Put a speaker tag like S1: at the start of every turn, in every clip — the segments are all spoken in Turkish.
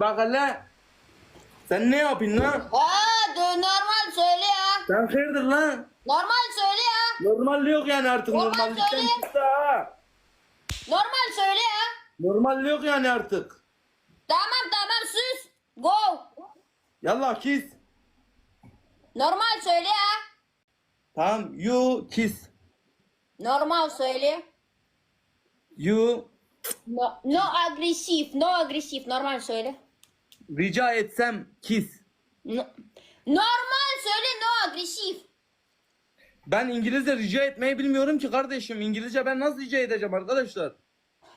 S1: Bak hele. Sen ne yapıyorsun lan?
S2: Aa, normal söyle ya.
S1: Sen hayırdır lan?
S2: Normal söyle ya.
S1: Normal yok yani artık
S2: Normal
S1: normallikten
S2: söyle.
S1: çıktı ha.
S2: Normal söyle ya.
S1: Normal yok yani artık.
S2: Tamam tamam sus. Go.
S1: Yallah kiss.
S2: Normal söyle ya.
S1: Tamam you kiss.
S2: Normal söyle.
S1: You
S2: No, no agresif, no agresif. Normal söyle.
S1: rica etsem kiss.
S2: No, normal söyle, no agresif.
S1: Ben İngilizce rica etmeyi bilmiyorum ki kardeşim. İngilizce ben nasıl rica edeceğim arkadaşlar?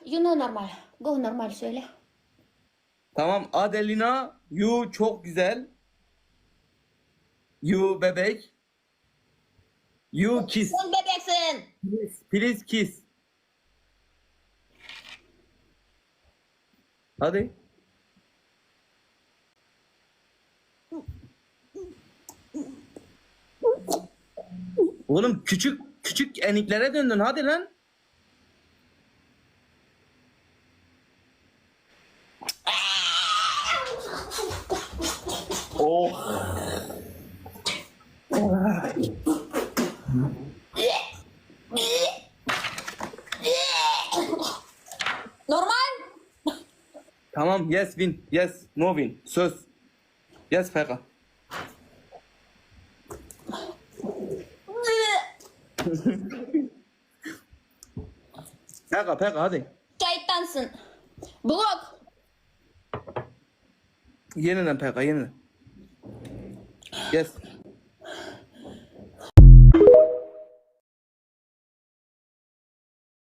S2: You know normal. Go normal söyle.
S1: Tamam Adelina you çok güzel. You bebek. You kiss.
S2: Sen bebeksin.
S1: Please, please kiss. Hadi. Oğlum küçük küçük eniklere döndün hadi lan. Oh.
S2: Normal.
S1: Tamam yes win. Yes no win. Söz. Yes Feka. Peka Peka hadi.
S2: Şeytansın. Blok.
S1: Yeniden Peka yeniden. Yes.